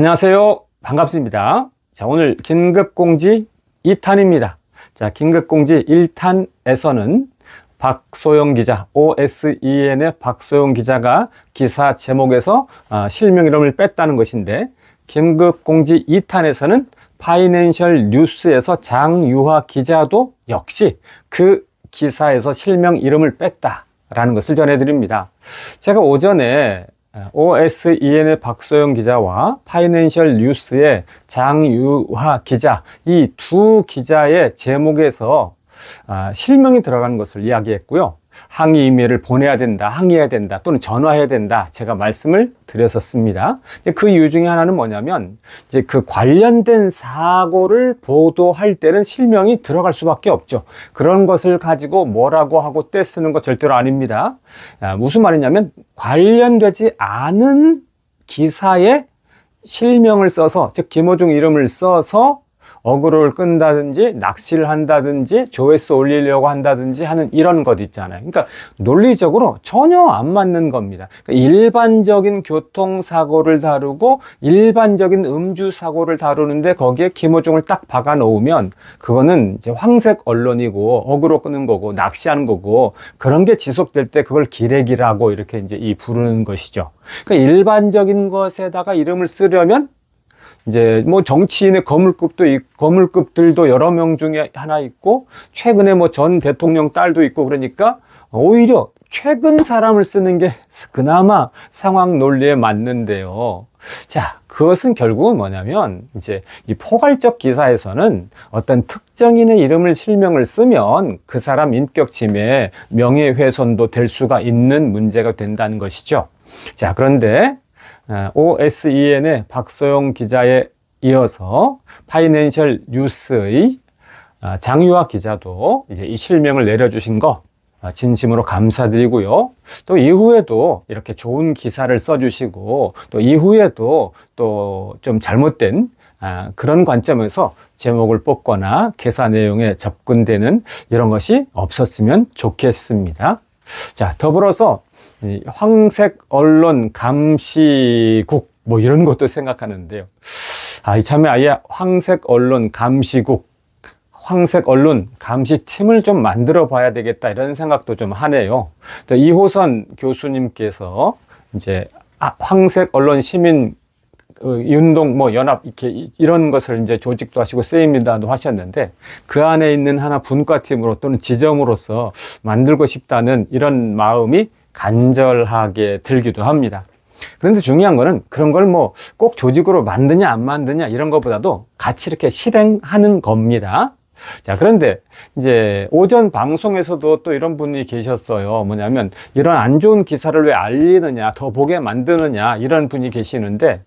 안녕하세요. 반갑습니다. 자, 오늘 긴급공지 2탄입니다. 자, 긴급공지 1탄에서는 박소영 기자, OSEN의 박소영 기자가 기사 제목에서 아, 실명 이름을 뺐다는 것인데, 긴급공지 2탄에서는 파이낸셜 뉴스에서 장유화 기자도 역시 그 기사에서 실명 이름을 뺐다라는 것을 전해드립니다. 제가 오전에 OSEN의 박소영 기자와 파이낸셜 뉴스의 장유화 기자 이 두 기자의 제목에서 아, 실명이 들어가는 것을 이야기했고요. 항의 이메일을 보내야 된다, 항의해야 된다, 또는 전화해야 된다. 제가 말씀을 드렸었습니다. 그 이유 중에 하나는 뭐냐면, 이제 그 관련된 사고를 보도할 때는 실명이 들어갈 수밖에 없죠. 그런 것을 가지고 뭐라고 하고 떼쓰는 거 절대로 아닙니다. 아, 무슨 말이냐면, 관련되지 않은 기사에 실명을 써서, 즉, 김호중 이름을 써서 어그로를 끈다든지 낚시를 한다든지 조회수 올리려고 한다든지 하는 이런 것 있잖아요. 그러니까 논리적으로 전혀 안 맞는 겁니다. 그러니까 일반적인 교통사고를 다루고 일반적인 음주 사고를 다루는데 거기에 김호중을 딱 박아 놓으면 그거는 이제 황색 언론이고 어그로 끄는 거고 낚시하는 거고 그런 게 지속될 때 그걸 기레기라고 이렇게 이제 이 부르는 것이죠. 그러니까 일반적인 것에다가 이름을 쓰려면 이제 뭐 정치인의 거물급도 있, 거물급들도 여러 명 중에 하나 있고 최근에 뭐 전 대통령 딸도 있고 그러니까 오히려 최근 사람을 쓰는 게 그나마 상황 논리에 맞는데요. 자, 그것은 결국은 뭐냐면 이제 이 포괄적 기사에서는 어떤 특정인의 이름을 실명을 쓰면 그 사람 인격 침해, 명예훼손도 될 수가 있는 문제가 된다는 것이죠. 자, 그런데 OSEN의 박소영 기자에 이어서 파이낸셜 뉴스의 장유아 기자도 이제 이 실명을 내려주신 거 진심으로 감사드리고요. 또 이후에도 이렇게 좋은 기사를 써주시고 또 이후에도 또 좀 잘못된 그런 관점에서 제목을 뽑거나 개사 내용에 접근되는 이런 것이 없었으면 좋겠습니다. 자, 더불어서 황색 언론 감시국 뭐 이런 것도 생각하는데요. 아, 이참에 아예 황색 언론 감시국, 황색 언론 감시팀을 좀 만들어 봐야 되겠다 이런 생각도 좀 하네요. 또 이호선 교수님께서 이제 아, 황색 언론 시민 어, 운동 뭐 연합 이렇게 이런 것을 이제 조직도 하시고 세입니다도 하셨는데 그 안에 있는 하나 분과팀으로 또는 지점으로서 만들고 싶다는 이런 마음이 간절하게 들기도 합니다. 그런데 중요한 거는 그런 걸 뭐 꼭 조직으로 만드냐 안 만드냐 이런 것보다도 같이 이렇게 실행하는 겁니다. 자, 그런데 이제 오전 방송에서도 또 이런 분이 계셨어요. 뭐냐면 이런 안 좋은 기사를 왜 알리느냐, 더 보게 만드느냐 이런 분이 계시는데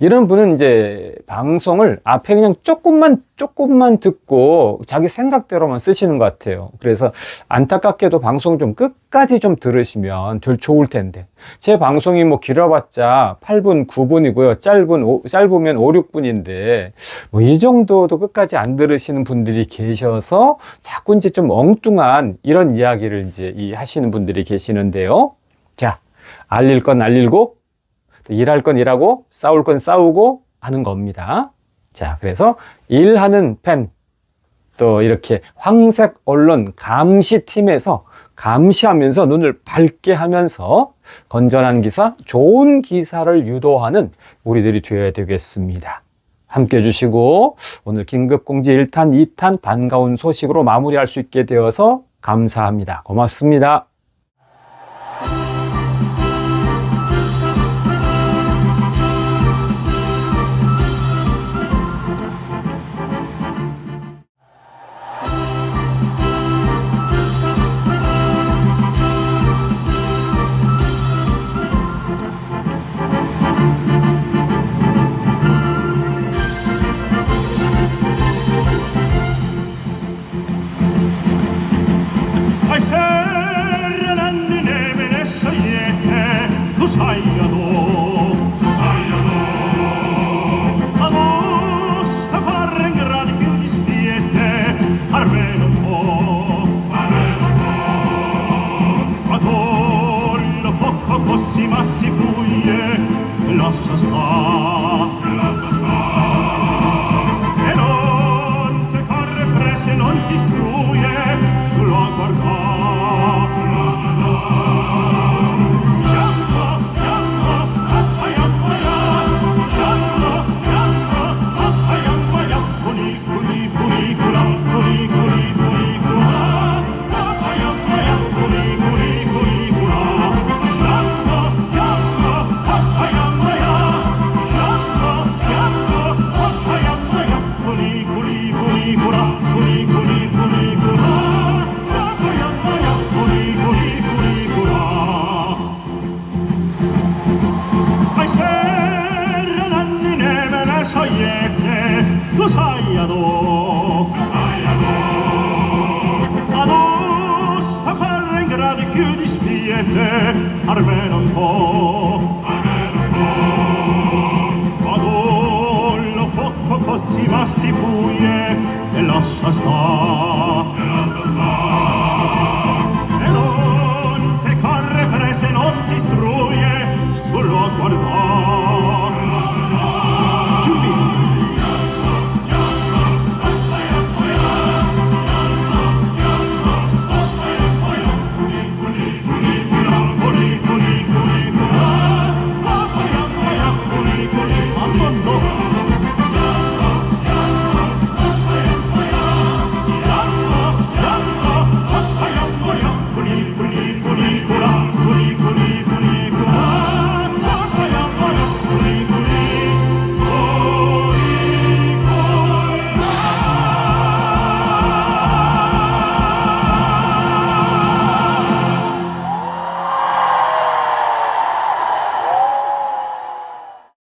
이런 분은 이제 방송을 앞에 그냥 조금만 조금만 듣고 자기 생각대로만 쓰시는 것 같아요. 그래서 안타깝게도 방송 좀 끝까지 좀 들으시면 덜 좋을 텐데 제 방송이 뭐 길어봤자 8분 9분이고요. 짧은 오, 짧으면 5, 6분인데 뭐 이 정도도 끝까지 안 들으시는 분들이 계셔서 자꾸 이제 좀 엉뚱한 이런 이야기를 이제 이 하시는 분들이 계시는데요. 자, 알릴 건 알리고 일할 건 일하고 싸울 건 싸우고 하는 겁니다. 자, 그래서 일하는 팬, 또 이렇게 황색 언론 감시팀에서 감시하면서 눈을 밝게 하면서 건전한 기사, 좋은 기사를 유도하는 우리들이 되어야 되겠습니다. 함께 해주시고 오늘 긴급공지 1탄, 2탄 반가운 소식으로 마무리할 수 있게 되어서 감사합니다. 고맙습니다. just love. più dispiete almeno un po' almeno un po' quando lo fuoco così va si fuie e lascia stare.